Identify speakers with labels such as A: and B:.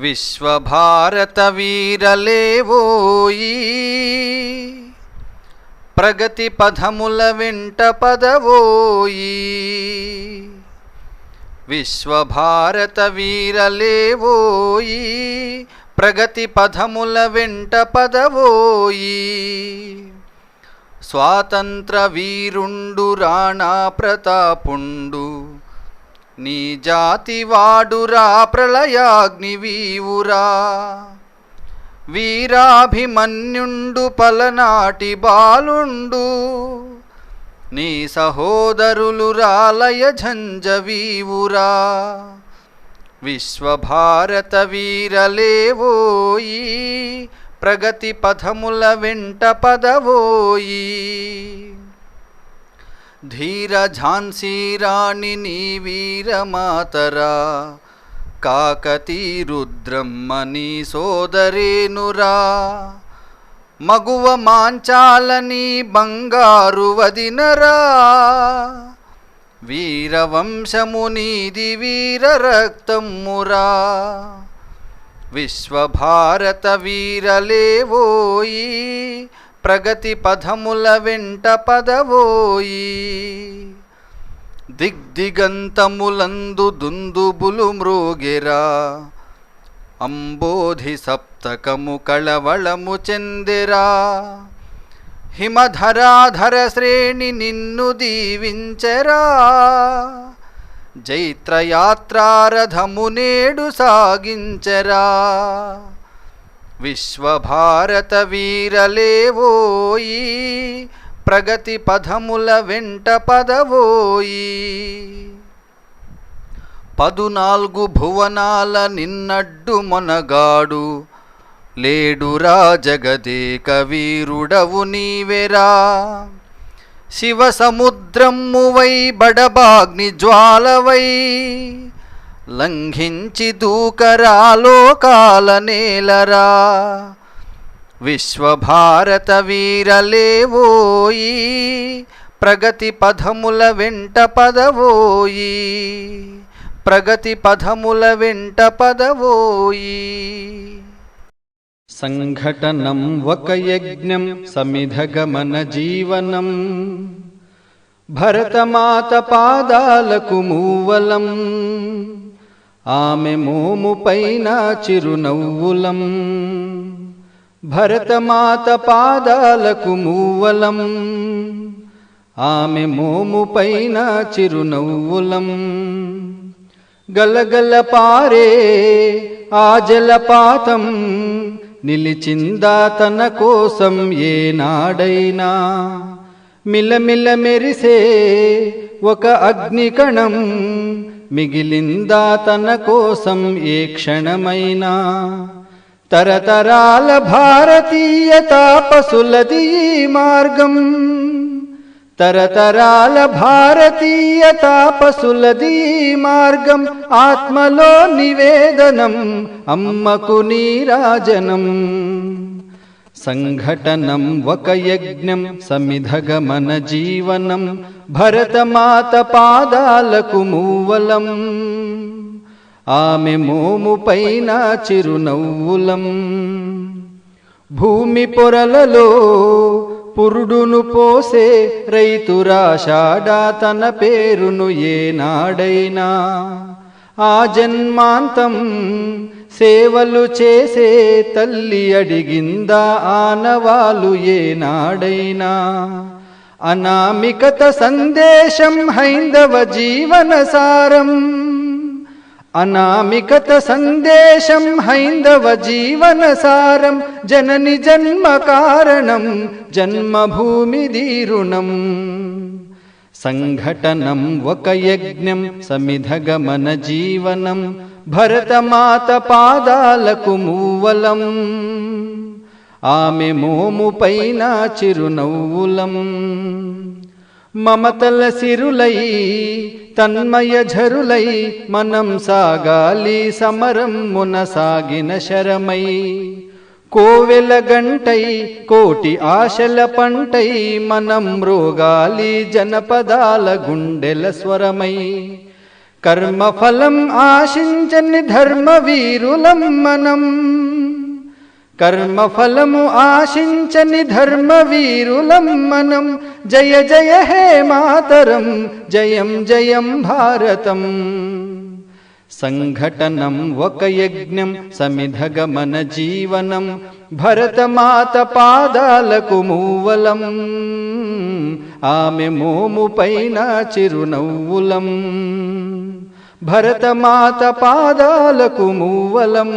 A: విశ్వభారత వీరలేవోయి ప్రగతి పదముల వెంట పదవోయి? విశ్వభారత వీరలేవోయి ప్రగతి పదముల వెంట పదవోయి? స్వాతంత్ర వీరుండు రాణా ప్రతాపుండు నీ జాతి వాడురా ప్రళయాగ్నివీవురా. వీరాభిమన్యుండు పలనాటి బాలుండు. నీ సహోదరులు రాలయ ఝంజవీవురా విశ్వభారత వీరలేవోయి ప్రగతి పథముల వెంట పదవోయి. ధీర ఝాన్సీ రాణి నీ వీరమాతరా. కాకతీ రుద్రమ్మ నీ సోదరేనురా. మగువ మాంచాలని బంగారు వదినరా. వీరవంశము నీది వీర రక్తమురా విశ్వభారత వీరలేవోయి. ప్రగతి పదముల వెంట పదవోయి. దిగ్దిగంతములందు దుందుబులు మృగిరా అంబోధి సప్తకము కళవళము చెందిరా. హిమధరాధర శ్రేణి నిన్ను దీవించరా. జైత్రయాత్రారథము నేడు సాగించరా. విశ్వభారత వీరలేవోయి ప్రగతి పదముల వెంట పదవోయి? పదునాలుగు భువనాల నిన్నడ్డు మొనగాడు లేడురా జగదేక వీరుడవు నీవెరా? శివ సముద్రమ్మువై బడబాగ్ని జ్వాలవై లంఘించి దూకరాలోకాల నేలరా. విశ్వభారత వీరలేవోయి ప్రగతి పదముల వెంట పదవోయి ప్రగతి పదముల వెంట పదవోయి. సంఘటనం ఒక యజ్ఞం సమిధగమన జీవనం భరతమాత పాదాలకు మూవలం. ఆమె మోము పైన చిరునవ్వులం. భరతమాత పాదాలకు మూవలం. ఆమె మోము పైన చిరునవ్వులం. గలగల పారే ఆ జలపాతం. నిలిచిందా తన కోసం ఏనాడైనా. మిలమిల మెరిసే ఒక అగ్నికణం. మిగిలిందా తన కోసం ఏ క్షణమైనా తరతరాల భారతీయ తాపసులది ఈ మార్గం. తరతరాల భారతీయ తాపసులది ఈ మార్గం. ఆత్మలో నివేదనం అమ్మకు నీరాజనం. సంఘటనం ఒక యజ్ఞం సమిధగమన జీవనం భరతమాత పాదాలకు మూవలం. ఆమె మోము పైన చిరునవ్వులం. భూమి పొరలలో పురుడును పోసే రైతురాషాడా తన పేరును ఏనాడైనా. ఆ జన్మాంతం సేవలు చేసే తల్లి అడిగిందా ఆనవాలు ఏనాడైనా? అనామికత సందేశం హైందవ జీవన సారం. అనామికత సందేశం హైందవ జీవన సారం. జనని జన్మ కారణం జన్మభూమి దీరుణం సంఘటనం ఒక యజ్ఞం సమిధగమన జీవనం భరతమాత పాదాలకు మూవలం. ఆమె మోము పైన చిరునవ్వులం. మమతల సిరులై తన్మయ ఝరులై మనం సాగాలి సమరం మునసాగిన శరమై. కోవెల గంటై కోటి ఆశల పంటై మనం రోగాలి జనపదాల గుండెల స్వరమై. కర్మఫలం ఆశించని ధర్మవీరులం మనం. కర్మఫలము ఆశించని ధర్మవీరులం మనం. జయ జయ హే మాతరం జయం జయం భారతం. సంఘటనం ఒక యజ్ఞం సమిధగమన జీవనం భరతమాత పాదాలకు మూవలం ఆమె మోము పైన చిరునవ్వులం భరతమాత పాదాలకు మూవలం